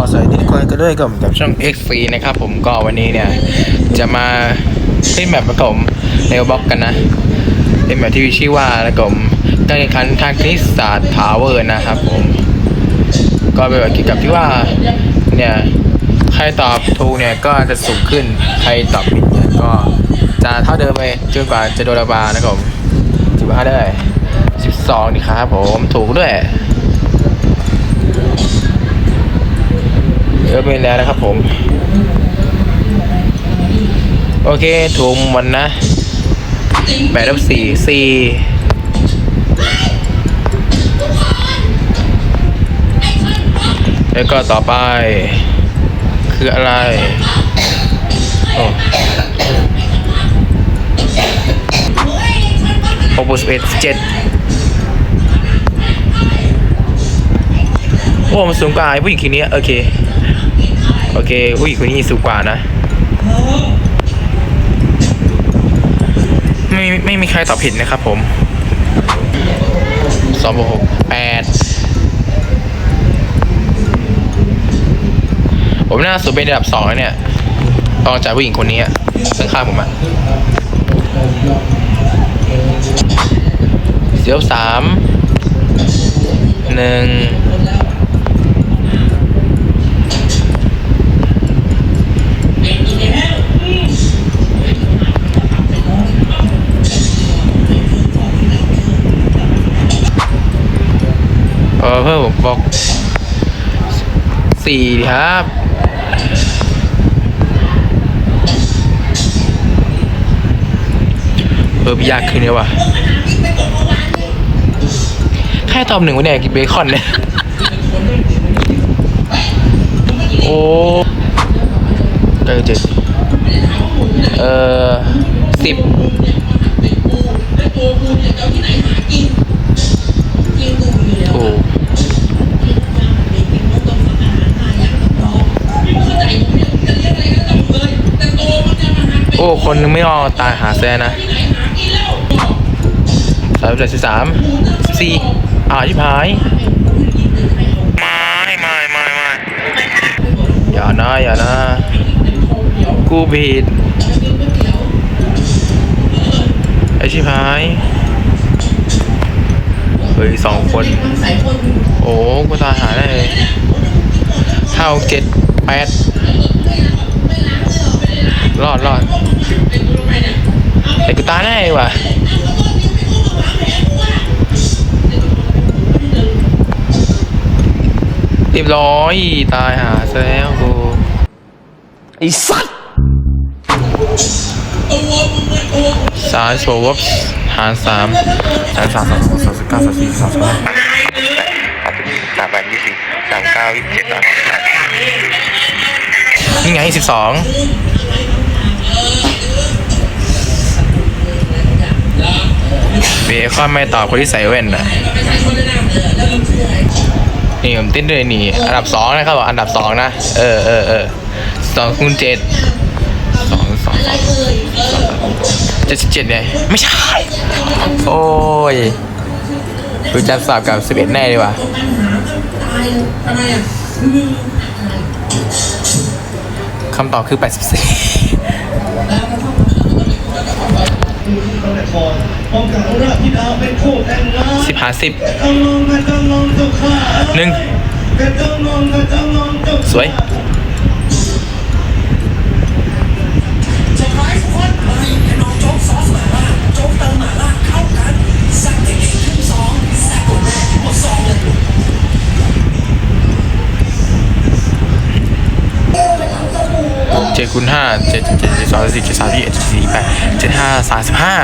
ก็สวัสดีทุกคนกันด้วยกับกับช่อง X ฟรีนะครับผมก็วันนี้เนี่ย จะมาเล่นแบบประกมในบล็อกกันนะเป็นแบบที่ชื่อว่าประกมการแข่งขันทางคณิตศาสตร์ทาวเวอร์นะครับผม ก็เป็นแบบเกี่ยวกับที่ว่าเนี่ยใครตอบถูกเนี่ยก็จะสูงขึ้นใครตอบผิดเนี่ยก็จะเท่าเดิมไปจนกว่าจะโดนระบานะครับผมสิบห้าได้สิบสองดีครับผมถูกด้วย เยอไปแล้วนะครับผม โอเคถุงมันนะแปดทับสี่สี่แล้วก็ต่อไป คืออะไรโอ้หกบวกสิบเอ็ดเจ็ดโอ้มันสูงกว่าไอ้ผู้หญิงคนนี้โอเค เคผู้หญิงคนนี้สูงกว่านะ ไม่ไม่มีใครตอบผิดนะครับผมสองบวกหกแปดผมน่าสุดเป็นระดับสองเนี่ยตองจากผู้หญิงคนนี้อะข้างผมอะเสียวสามหนึ่ง บอกสี่ครับเออยากขึ้นเลยว่ะแค่ตอบหนึ่งวันเนี่ยกินเบคอนเนี่ยโอ้เออเจ็ดเออสิบ โอ้ คนนึงไม่ออกตายหาแซนะสามสิบสิบสามสิบสี่อ่าชิบหายไม่ไม่ไม่ไม่อย่านะอย่านะ กูผิดไอชิบหายเฮ้ยสองคน โอ้กูตายหาได้เลยเท่าเจ็ดแปด รอดรอดแต่กูตายได้ว่ะเรียบร้อย ตายหาซะแล้วกูไอ้สัตว์สามโชว์วับหารสามสามสามสามสองสามสิบเก้าสามสี่สามสิบห้าสามแปดยี่สิบสามเก้ายี่สิบเจ็ดสามนี่ไงสิบสอง เบคอนไม่ตอบคนที่ใส่แว่นน่ะนี่ผมติ้นด้วยนี่ อันดับสองนะครับบอกอันดับสองนะ เออเออเออสองคูณเจ็ดสองสองสองเจ็ดสิบเจ็ดเนี่ยไม่ใช่ โอ้ยกูจะสอบกับสิบเอ็ดแน่ดีกว่าคำตอบคือแปดสิบสี่ องค์การราชธิดาเป็นคู่แต่งงานสิบหาสิบต้องลงกันต้องลงเจ้าข้าหนึ่งแต่ต้องลงกันต้องลงเจ้าสวย ดคูณห้าเจ็ดเจ็ดเจ็ดสองสี่เจ็ดสามสี่เอ็ดเจ็ดสี่แปดเจ็ดห้าสามสิบห้า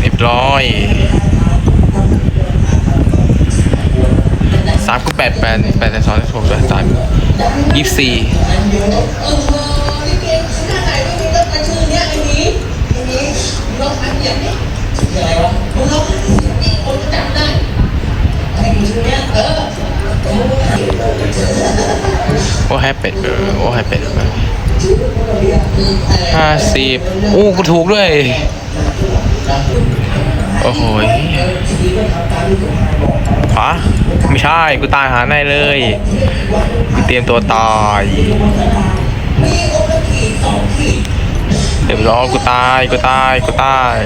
เรียบร้อยสามคูณแปดแปดแปดสองสิบหกสามยี่สิบสี่ โอ้เป็ดเออโอ้แฮปเป็ดห้าสิบโอ้กูถูกด้วย โอ้โหยขวาไม่ใช่ กูตายหาในเลย กูเตรียมตัวตายเดี๋ยวรอกูตาย กูตาย กูตาย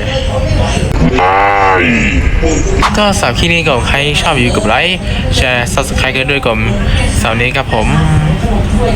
ก็สำหรับคลิปนี้ก็ใครชอบอยู่กับไลค์แชร์ subscribe กันด้วยกับสาวนี้ครับผม Ôi.